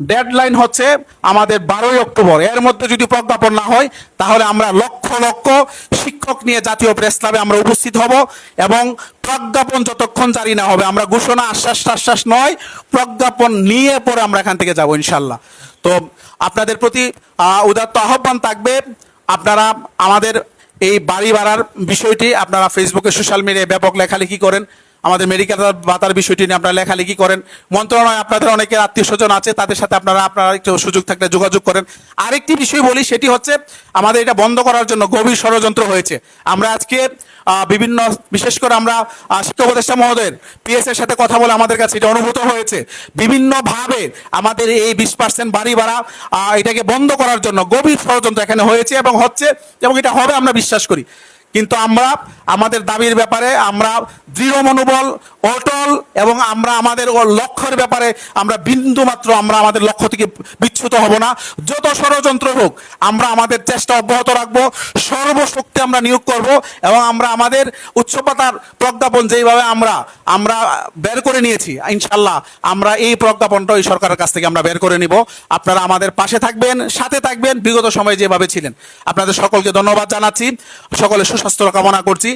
Deadline হচ্ছে আমাদের বারোই অক্টোবর। এর মধ্যে যদি প্রজ্ঞাপন না হয়, তাহলে আমরা লক্ষ লক্ষ শিক্ষক নিয়ে জাতীয় প্রেস ক্লাবে আমরা উপস্থিত হব এবং প্রজ্ঞাপন যতক্ষণ জারি না হবে, আমরা ঘোষণা আশ্বাস টাশ্বাস নয়, প্রজ্ঞাপন নিয়ে পরে আমরা এখান থেকে যাব ইনশাল্লাহ তো আপনাদের প্রতি উদাত্ত আহ্বান থাকবে। আপনারা আমাদের এই বাড়ি বাড়ার বিষয়টি আপনারা ফেসবুকে সোশ্যাল মিডিয়ায় ব্যাপক লেখালেখি করেন। আমাদের মেডিকেল ভাতার বিষয়টি নিয়ে আপনারা লেখালেখি করেন। মন্ত্রণালয় আপনাদের অনেকের আত্মীয় স্বজন আছে তাদের সাথে আপনারা আপনারা একটু সুযোগ থাকলে যোগাযোগ করেন। আরেকটি বিষয় বলি সেটি হচ্ছে আমাদের এটা বন্ধ করার জন্য গভীর ষড়যন্ত্র হয়েছে। আমরা আজকে বিভিন্ন বিশেষ করে আমরা আহ, শিক্ষা উপদেষ্টা মহোদয়ের পিএস এর সাথে কথা বলে আমাদের কাছে এটা অনুভূত হয়েছে। বিভিন্নভাবে আমাদের এই বিশ পার্সেন্ট বাড়ি ভাড়া এটাকে বন্ধ করার জন্য গভীর ষড়যন্ত্র এখানে হয়েছে এবং হচ্ছে এবং এটা হবে আমরা বিশ্বাস করি। কিন্তু আমরা, আমাদের দাবির ব্যাপারে আমরা দৃঢ় মনোবল, অটল এবং আমরা আমাদের লক্ষ্যের ব্যাপারে আমরা বিন্দু মাত্র আমরা আমাদের লক্ষ্য থেকে বিচ্যুত হব না। যত ষড়যন্ত্র হোক, আমরা আমাদের চেষ্টা অব্যাহত রাখব, সর্বশক্তি আমরা নিয়োগ করব এবং আমরা আমাদের উচ্চপাতার প্রজ্ঞাপন যেইভাবে আমরা আমরা বের করে নিয়েছি ইনশাল্লাহ আমরা এই প্রজ্ঞাপনটা এই সরকারের কাছ থেকে আমরা বের করে নিব। আপনারা আমাদের পাশে থাকবেন, সাথে থাকবেন, বিগত সময়ে যেভাবে ছিলেন। আপনাদের সকলকে ধন্যবাদ জানাচ্ছি। সকলের সুস্বাস্থ্য কামনা করছি।